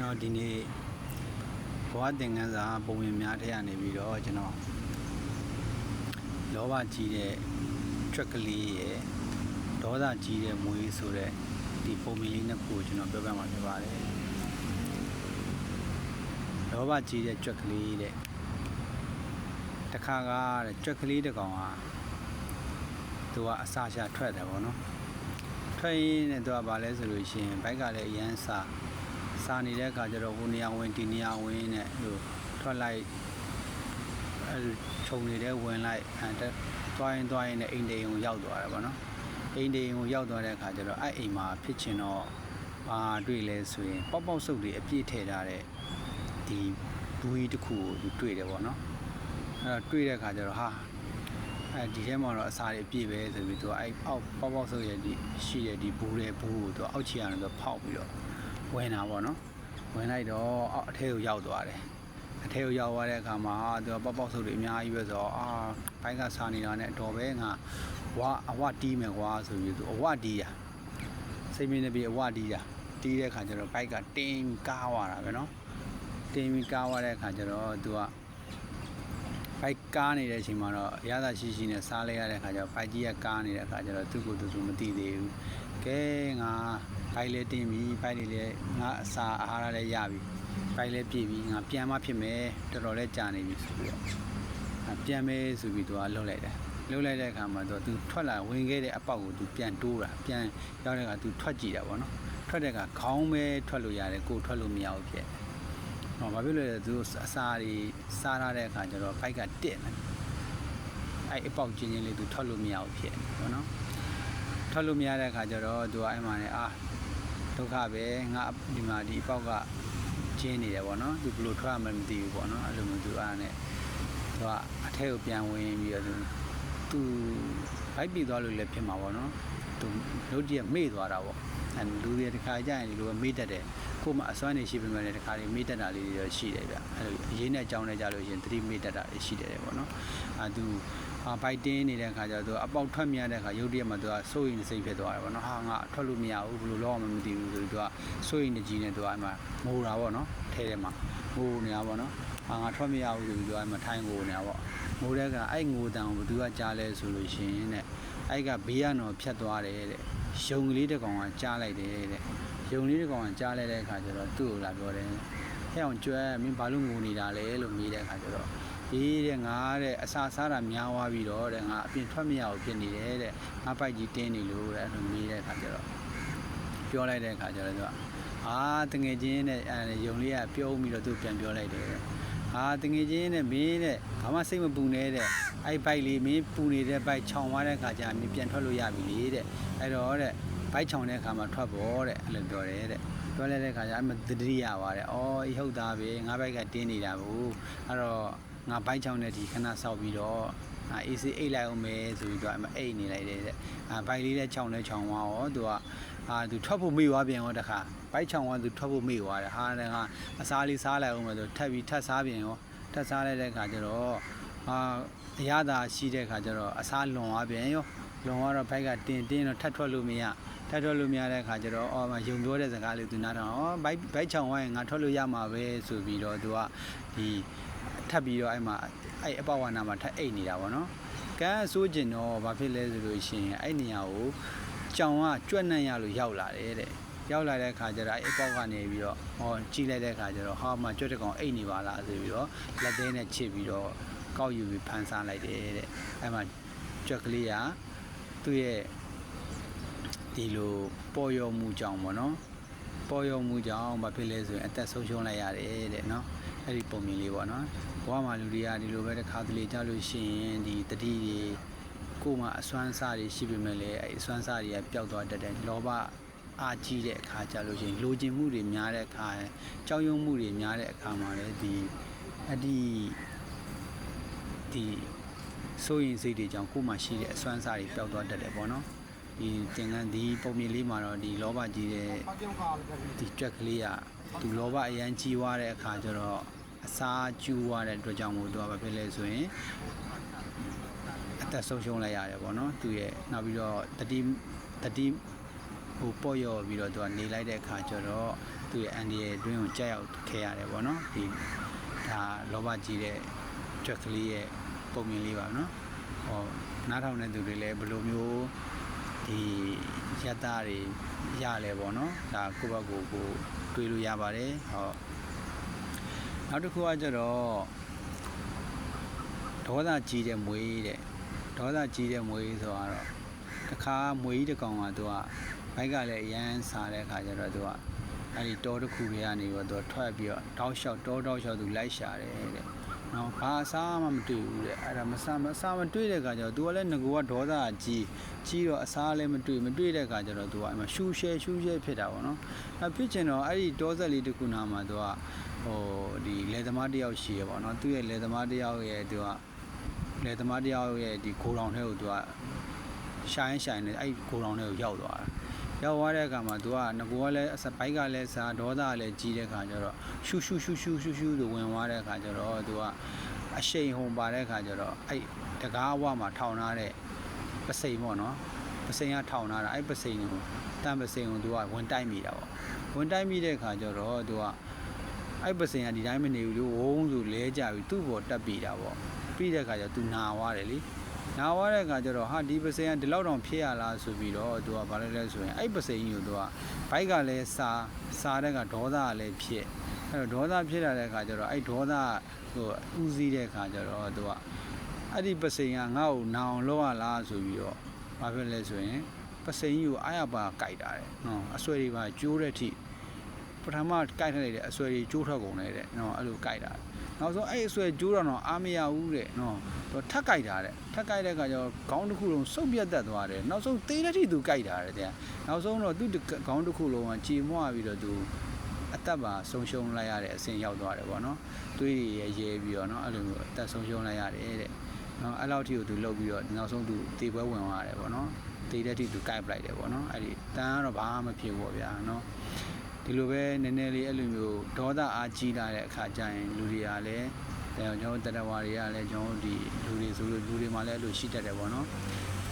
ကျွန်တော်ဒီနေ့ဘဝသင်ခန်းစာပုံဝင်များထက်ရနေပြီးတော့ကျွန်တော်လောဘကြီးတဲ့ track ကလေးရယ်ဒေါသကြီးတဲ့မွေးဆိုတဲ့ဒီပုံမြင်လေးနှစ်ခုကိုကျွန်တော်ပြောပြမှာဖြစ်ပါတယ်လောဘကြီးတဲ့ track ကလေးတဲ့တခါကတဲ့ track ကလေးတစ်ကောင်ဟာသူကအစာရှာထွက်တယ်ဗောနော်ထွက်ရင်းနဲ့သူကဘာလဲဆိုလို့ရှိရင်ဘိုက်ကလည်းအရန်စာ စာနေတဲ့အခါကျတော့ဟိုနေရာဝင်ဒီနေရာဝင်နဲ့ဟိုထွက်လိုက်အဲခြုံနေတဲ့ဝင်လိုက်အဲတက်သွားရင်သွားရင်နဲ့အိမ်တိမ်ကိုရောက်သွားတယ်ဗောနော်အိမ်တိမ်ကိုရောက်သွားတဲ့အခါကျတော့အဲ့အိမ်မှာဖြစ်ချင်တော့ဘာတွေ့လဲဆိုရင်ပေါက်ပေါက်ဆုပ်တွေအပြည့်ထည့်ထားတဲ့ဒီဘူးကြီးတစ်ခုကိုသူတွေ့တယ်ဗောနော်အဲ့တော့တွေ့တဲ့အခါကျတော့ဟာအဲဒီထဲမှာတော့အစာတွေအပြည့်ပဲဆိုပြီးသူကအဲ့အောက်ပေါက်ပေါက်ဆုပ်ရဲ့ဒီရှိတဲ့ဒီဘူးတဲ့ဘူးကိုသူကအောက်ချီရတယ်သူဖောက်ပြီးတော့ ဝင်တာပေါ့နော်ဝင်လိုက်တော့အောက်အထဲကိုရောက်သွားတယ်အထဲကိုရောက်သွားတဲ့အခါမှာသူကပေါက်ပေါက်ဆုပ်တွေအများကြီးပဲဆိုတော့အာဘိုက်ကစားနေတာနဲ့အတော်ပဲငါဝါအဝတီးမယ်ကွာဆိုပြီးသူအဝတီးတာစိတ်မင်းနေပြီးအဝတီးတာတီးတဲ့အခါကျတော့ဘိုက်ကတင်းကားသွားတာပဲနော်တင်းပြီးကားသွားတဲ့အခါကျတော့သူက ဘိုက်ကားနေတဲ့အချိန်မှာတော့ရသာရှိရှိနဲ့စားလိုက်ရတဲ့ခါကျတော့ဘိုက်ကြီးကကားနေတဲ့ခါကျတော့သူ့ကိုယ်သူသူမသိသေးဘူးကဲငါဘိုက်လည်းတင်းပြီဘိုက်တွေလည်းငါအစာအာဟာရလည်းရပြီဘိုက်လည်းပြည့်ပြီငါပြန်မဖြစ်မယ်တော်တော်လည်းကြာနေပြီဆိုပြီးတော့ငါပြန်မယ်ဆိုပြီးသူကလှုပ်လိုက်တယ်လှုပ်လိုက်တဲ့အခါမှာသူကသူထွက်လာဝင်ခဲ့တဲ့အပေါက်ကိုသူပြန်တိုးတာပြန်ရောက်တဲ့အခါသူထွက်ကြည့်တာပေါ့နော်ထွက်တဲ့အခါခေါင်းပဲထွက်လို့ရတယ်ကိုယ်ထွက်လို့မရဘူးဖြစ်တယ် ဟောဘာဖြစ်လို့လဲသူအစာတွေစားထားတဲ့အခါကျတော့ဘိုက်ကတက်နေအဲ့အပေါက်ချင်းချင်းလေးသူထွက်လို့မရဘူးဖြစ်နေဘောနော်ထွက်လို့မရတဲ့အခါကျတော့သူကအဲ့မှာနေအာဒုက္ခပဲငါဒီမှာဒီအပေါက်ကကျင်းနေတယ်ဗောနော်သူဘယ်လိုထွက်ရမှန်းမသိဘူးဗောနော်အဲ့လိုမျိုးသူအားနဲ့သူကအထက်ကိုပြန်ဝင်ပြီးတော့သူသူဘိုက်ပြီးသွားလို့လည်းဖြစ်မှာဗောနော်သူတို့တည်းမေ့သွားတာဗောအဲ လူတွေတခါကြရင်ဒီလိုပဲမေ့တတ်တယ်ကိုယ်မှအစွမ်းနေရှိပေမဲ့လည်းတခါလေးမေ့တတ်တာလေးတွေတော့ရှိတယ်ဗျအဲလိုအရေးနဲ့အကြောင်းနဲ့ကြလို့ရှိရင်သတိမေ့တတ်တာတွေရှိတယ်ပေါ့နော်အာသူအာဘိုက်တင်းနေတဲ့ခါကျတော့သူအပေါက်ထွက်မြတဲ့ခါရုတ်တရက်မှာသူကစိုးရင်စိတ်ဖြစ်သွားတယ်ပေါ့နော်ဟာငါထွက်လို့မရဘူးဘယ်လိုလုပ်အောင်မသိဘူးဆိုပြီးသူကစိုးရင်ကြီးနဲ့သူကအဲ့မှာငိုတာပေါ့နော်ထဲထဲမှာငိုနေတာပေါ့နော်ဟာငါထွက်မရဘူးဆိုပြီးသူကအဲ့မှာထိုင်ငိုနေတာပေါ့ငိုတဲ့ကအဲ့ငိုတံကိုသူကကြားလဲဆိုလို့ရှိရင်တဲ့ အဲ့ကဘေးကတော့ဖြတ်သွားတယ်တဲ့ရုံကလေးတစ်ကောင်ကကြားလိုက်တယ်တဲ့ယုံလေးတစ်ကောင်ကကြားလိုက်တဲ့အခါကျတော့သူ့ကိုလာပြောတယ်ဟဲ့အောင်ကျွဲမင်းဘာလို့ငိုနေတာလဲလို့မေးတဲ့အခါကျတော့အေးတဲ့ငါတဲ့အစာစားတာများသွားပြီးတော့တဲ့ငါအပြင်ထွက်မရဘူးဖြစ်နေတယ်တဲ့ငါပိုက်ကြီးတင်းနေလို့တဲ့အဲ့လိုမေးတဲ့အခါကျတော့ပြောလိုက်တဲ့အခါကျတော့သူကအာတငယ်ချင်းနဲ့အဲယုံလေးကပြုံးပြီးတော့သူပြန်ပြောလိုက်တယ်အာတငယ်ချင်းနဲ့မင်းတဲ့ဘာမှစိတ်မပူနဲ့တဲ့ အဲ့ဘိုက်လေးမင်းပူနေတဲ့ဘိုက်ခြောင်သွားတဲ့အခါကျမင်းပြန်ထွက်လို့ရပြီလေတဲ့အဲ့တော့တဲ့ဘိုက်ချောင်တဲ့အခါမှာထွက်ပေါ်တဲ့အဲ့လိုပြောတယ်တဲ့ပြောလိုက်တဲ့အခါကျအမသတိရပါတယ်။အော်ဤဟုတ်သားပဲငါဘိုက်ကတင်းနေတာဘူး။အဲ့တော့ငါဘိုက်ချောင်တဲ့ဒီခဏဆောက်ပြီးတော့အာ AC အိတ်လိုက်အောင်မယ်ဆိုပြီးတော့အမအိတ်နေလိုက်တယ်တဲ့။အာဘိုက်လေးနဲ့ချောင်လဲချောင်သွားရောသူကအာသူထွက်ဖို့မေ့သွားပြန်ရောတခါဘိုက်ချောင်ကသူထွက်ဖို့မေ့သွားတယ်ဟာတဲ့ကအစားလေးစားလိုက်အောင်မယ်ဆိုထပ်ပြီးထပ်စားပြန်ရောထပ်စားလိုက်တဲ့အခါကျတော့အာ အရသာရှိတဲ့အခါကျတော့အစားလွန်သွားပြန်ရောလွန်သွားတော့ဘိုက်ကတင်တင်းတော့ထပ်ထွက်လို့မရထပ်ထွက်လို့မရတဲ့အခါကျတော့အော်မယုံပြောတဲ့စကားလေးသူနားထောင်အော်ဘိုက်ဘိုက်ချောင်ဝိုင်းငါထွက်လို့ရမှာပဲဆိုပြီးတော့သူကဒီထပ်ပြီးတော့အဲ့မှာအဲ့အပဝါနာမှာထပ်အိတ်နေတာဗောနော်ကဲဆိုးကျင်တော့ဘာဖြစ်လဲဆိုလို့ရှိရင်အဲ့နေရာကိုကြောင်ကကြွက်နှံ့ရလို့ရောက်လာတယ်တဲ့ရောက်လာတဲ့အခါကျတော့အဲ့အပေါက်ကနေပြီးတော့ဟောကြည့်လိုက်တဲ့အခါကျတော့ဟာမှကြွက်တကောင်အိတ်နေပါလားဆိုပြီးတော့လက်သေးနဲ့ချစ်ပြီးတော့ ကောက်ယူပြီးဖန်ဆားလိုက်တယ်တဲ့အဲ့မှာကြွက်ကလေးကသူ့ရဲ့ဒီလိုပေါ်ရောမှုကြောင့်ပေါ့နော်ပေါ်ရောမှုကြောင့်ဘာဖြစ်လဲဆိုရင်အသက်ဆုံးရှုံးလိုက်ရတယ်တဲ့နော်အဲ့ဒီပုံမြင်လေးပေါ့နော်ဘဝမှာလူတွေကဒီလိုပဲတစ်ခါတလေကြောက်လို့ရှိရင်ဒီတတိတွေကိုယ်မှာအစွမ်းစားတွေရှိပေမဲ့လည်းအဲ့အစွမ်းစားတွေကပျောက်သွားတတ်တယ်လောဘအာကြီးတဲ့အခါကြလို့ရှိရင်လိုချင်မှုတွေများတဲ့အခါကြောက်ရွံ့မှုတွေများတဲ့အခါမှာလည်းဒီအဒီ ဒီစိုးရင်စိတ်တွေကြောင့်ကိုယ်မှာရှိတဲ့အစွမ်းစားတွေပျောက်သွားတတ်တယ်ပေါ့နော်ဒီသင်္ကန်းဒီပုံမြင်လေးမှာတော့ဒီလောဘကြီးတဲ့ဒီကြက်ကလေးကသူလောဘအရန်ကြီးွားတဲ့အခါကျတော့အစာကျူးွားတဲ့အတွက်ကြောင့်မို့သူကဘာဖြစ်လဲဆိုရင်အသက်ဆုံးရှုံးလိုက်ရတယ်ပေါ့နော်သူရဲ့နောက်ပြီးတော့တတိတတိဟိုပေါ့ရော့ပြီးတော့သူကနေလိုက်တဲ့အခါကျတော့သူ့ရဲ့အန်ဒီရဲ့အတွင်းကိုကြောက်ရောက်ခဲ့ရတယ်ပေါ့နော်ဒီဒါလောဘကြီးတဲ့ကြွက်ကလေးရဲ့ ပုံမြင်လေးပါနော်ဟောနားထောင်တဲ့သူတွေလည်းဘယ်လိုမျိုးဒီရတ္တတွေရလဲပေါ့နော်ဒါကိုယ့်ဘက်ကိုကိုယ်တွေးလို့ရပါတယ်ဟောနောက်တစ်ခုကကျတော့ဒေါသကြီးတဲ့မွေးတဲ့ဒေါသကြီးတဲ့မွေးဆိုတော့တခါမွေးကြီးတစ်ကောင်ကသူကဘိုက်ကလည်းအရန်စားတဲ့အခါကျတော့သူကအဲ့ဒီတောတစ်ခုတွေကနေပြီးတော့သူထွက်ပြီးတော့တောက်လျှောက်တောတောက်လျှောက်သူလိုက်ရှာတယ်တဲ့ နော်ဘာအစားမှမတွေ့ဘူးတဲ့အဲ့ဒါမစားမစားမတွေ့တဲ့အခါကျတော့ तू ကလည်းငကိုကဒေါသကြီးကြီးတော့အစားလည်းမတွေ့မတွေ့တဲ့အခါကျတော့ तू ကအဲ့မှာရှူရှဲရှူရှဲဖြစ်တာပေါ့နော်အဲ့ဖြစ်ချင်တော့အဲ့ဒီတောဆက်လေးတစ်ခုနာမှာ तू ကဟိုဒီလယ်သမားတစ်ယောက်ရှိရပေါ့နော်သူ့ရဲ့လယ်သမားတစ်ယောက်ရဲ့ तू ကလယ်သမားတစ်ယောက်ရဲ့ဒီကိုလောင်ထဲကို तू ကရှိုင်းရှိုင်းနေအဲ့ကိုလောင်ထဲကိုရောက်သွားတာ ရောက်သွားတဲ့အခါမှာသူကငကိုကလည်းစပိုက်ကလည်းဇာဒေါသလည်းကြီးတဲ့အခါကျတော့ရှူရှူရှူရှူရှူရှူလို့ဝင်သွားတဲ့အခါကျတော့သူကအရှိန်ဟုန်ပါတဲ့အခါကျတော့အဲ့တကားဝမှာထောင်ထားတဲ့ပစိန်ပေါ့နော်ပစိန်ကထောင်ထားတာအဲ့ပစိန်ကိုတန်ပစိန်ကိုသူကဝင်တိုက်မိတာပေါ့ဝင်တိုက်မိတဲ့အခါကျတော့သူကအဲ့ပစိန်ကဒီတိုင်းမနေဘူးလို့ဝုန်းဆိုလဲကြပြီးသူ့ဘောတက်ပြီးတာပေါ့ပြီးတဲ့အခါကျတော့သူနာသွားတယ်လी နာသွားတဲ့အခါကျတော့ဟာဒီပစိန်ကဒီလောက်တောင်ဖြစ်ရလားဆိုပြီးတော့ तू ကဘာလဲလဲဆိုရင်အဲ့ပစိန်ကြီးကို तू ကဘိုက်ကလည်းစာစာတဲ့ကဒေါသကလည်းဖြစ်အဲ့တော့ဒေါသဖြစ်လာတဲ့အခါကျတော့အဲ့ဒေါသဟိုဦးစီးတဲ့အခါကျတော့သူကအဲ့ဒီပစိန်ကငါ့ကိုနောင်လောက်ရလားဆိုပြီးတော့ဘာဖြစ်လဲဆိုရင်ပစိန်ကြီးကိုအားရပါကြိုက်တာတဲ့နော်အဆွဲတွေပါကျိုးတဲ့အထိပထမကြိုက်ထားတဲ့အဆွဲတွေကျိုးထွက်ကုန်တယ်တဲ့နော်အဲ့လိုကြိုက်တာ နောက်ဆုံးအဲ့အဆွဲကျိုးတော့တော့အားမရဘူးတဲ့နော်သူထက်ကြိုက်တာတဲ့ထက်ကြိုက်တဲ့အခါကျတော့ခေါင်းတစ်ခုလုံးစုပ်ပြတ်တက်သွားတယ်နောက်ဆုံးသေးတဲ့ထိသူကြိုက်တာတဲ့တဲ့နောက်ဆုံးတော့သူ့ခေါင်းတစ်ခုလုံးကကြေမွပြီးတော့သူအသက်ပါဆုံးရှုံးလိုက်ရတဲ့အဆင့်ရောက်သွားတယ်ပေါ့နော်သွေးတွေရဲရဲပြီးတော့နော်အဲ့လိုမျိုးအသက်ဆုံးရှုံးလိုက်ရတယ်တဲ့နော်အဲ့လောက်ထိကိုသူလှုပ်ပြီးတော့နောက်ဆုံးသူတေပွဲဝင်သွားတယ်ပေါ့နော်တေတဲ့ထိသူကြိုက်ပလိုက်တယ်ပေါ့နော်အဲ့ဒီတန်ကတော့ဘာမှမဖြစ်ဘူးပေါ့ဗျာနော် ဒီလိုပဲနည်းနည်းလေးအဲ့လိုမျိုးဒေါသအားကြီးလာတဲ့အခါကျရင်လူတွေကလည်းကျွန်တော်တို့တရဝါတွေကလည်းကျွန်တော်တို့ဒီလူတွေဆိုလို့လူတွေမှလည်းအဲ့လိုရှိတတ်တယ်ပေါ့နော်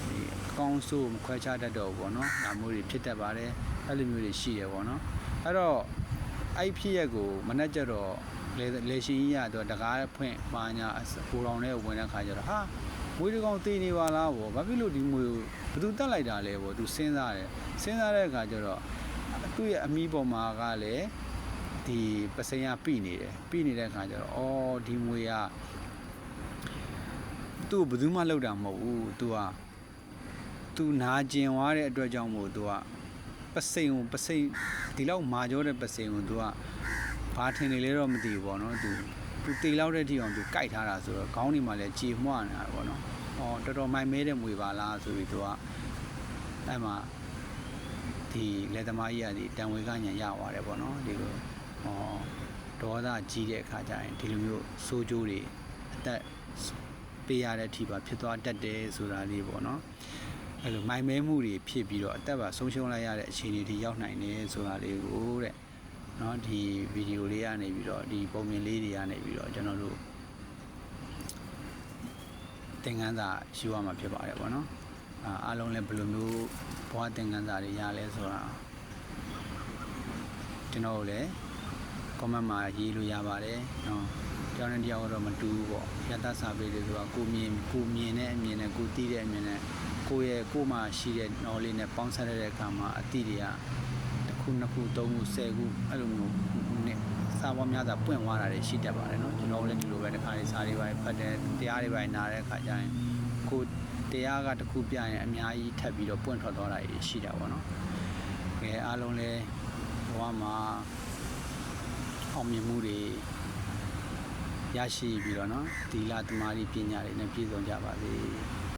ဒီအကောင်းဆိုးမခွဲခြားတတ်တော့ဘူးပေါ့နော်ဒါမျိုးတွေဖြစ်တတ်ပါတယ်အဲ့လိုမျိုးတွေရှိတယ်ပေါ့နော်အဲ့တော့အဲ့ဖြစ်ရက်ကိုမနှက်ကြတော့လေလေရှင်ကြီးကတော့တကားဖွင့်ပါညာကိုတော်နဲ့ဝင်တဲ့ခါကျတော့ဟာမွေးတကောင်တေးနေပါလားဗောဘာဖြစ်လို့ဒီမွေကိုဘယ်သူတက်လိုက်တာလဲဗောသူစဉ်းစားတယ်စဉ်းစားတဲ့အခါကျတော့ သူ့ရဲ့အမီးပေါ်မှာကလည်းဒီပစိန်ကပြိနေတယ်ပြိနေတဲ့အခါကျတော့အော်ဒီမွေကသူ့ဘယ်သူမှလောက်တာမဟုတ်ဘူးသူကသူနာကျင်သွားတဲ့အတွက်ကြောင့်မို့သူကပစိန်ကိုပစိန်ဒီလောက်မာကြောတဲ့ပစိန်ကိုသူကဘာထင်နေလဲတော့မသိဘူးပေါ့နော်သူသူတေလောက်တဲ့ထိအောင်သူကြိုက်ထားတာဆိုတော့ခေါင်းဒီမှာလည်းကြေမွနေတာပေါ့နော်။အော်တော်တော်မိုင်မဲတဲ့မွေပါလားဆိုပြီးသူကအဲ့မှာ ဒီလက်သမားကြီးကဒီတန်ဝေကညာရသွားတယ်ပေါ့နော်ဒီလို။အော်ဒေါသကြီးတဲ့အခါကျရင်ဒီလိုမျိုးစိုးကြိုးတွေအသက်ပေးရတဲ့အထိပါဖြစ်သွားတတ်တယ်ဆိုတာလေးပေါ့နော်။အဲ့လိုမိုင်မဲမှုတွေဖြစ်ပြီးတော့အသက်ပါဆုံးရှုံးလိုက်ရတဲ့အခြေအနေတွေရောက်နိုင်တယ်ဆိုတာလေးကိုတဲ့เนาะဒီဗီဒီယိုလေးကနေပြီးတော့ဒီပုံမြင်လေးတွေကနေပြီးတော့ကျွန်တော်တို့သင်ခန်းစာယူရမှာဖြစ်ပါတယ်ပေါ့နော် အာအားလုံးလည်းဘယ်လိုမျိုးဘဝသင်ခန်းစာတွေရလဲဆိုတာကျွန်တော်တို့လည်း comment မှာရေးလို့ရပါတယ်เนาะတယောက်နဲ့တယောက်တော့မတူဘူးပေါ့ရတစာပေတွေဆိုတာကိုမြင်ကိုမြင်တဲ့အမြင်နဲ့ကိုသိတဲ့အမြင်နဲ့ကိုရဲ့ကိုမှရှိတဲ့ knowledge နဲ့ပေါင်းစပ်ရတဲ့အခါမှာအတိတွေကတစ်ခုနှစ်ခုသုံးခုဆယ်ခုအဲ့လိုမျိုးနဲ့စာပေါ်များစွာပွင့်သွားတာတွေရှိတတ်ပါတယ်เนาะကျွန်တော်လည်းဒီလိုပဲတစ်ခါလေးစာတွေပါဖတ်တယ်တရားတွေပါနားတဲ့အခါကျရင်ကို တရားကတစ်ခုပြရင်အများကြီးထပ်ပြီးတော့ပွင့်ထွက်သွားတာရှိတာပေါ့နော်။ကဲအားလုံးလည်းဘဝမှာအောင်မြင်မှုတွေရရှိပြီးတော့နော်သီလတမာတိပညာတွေနဲ့ပြည့်စုံကြပါစေ။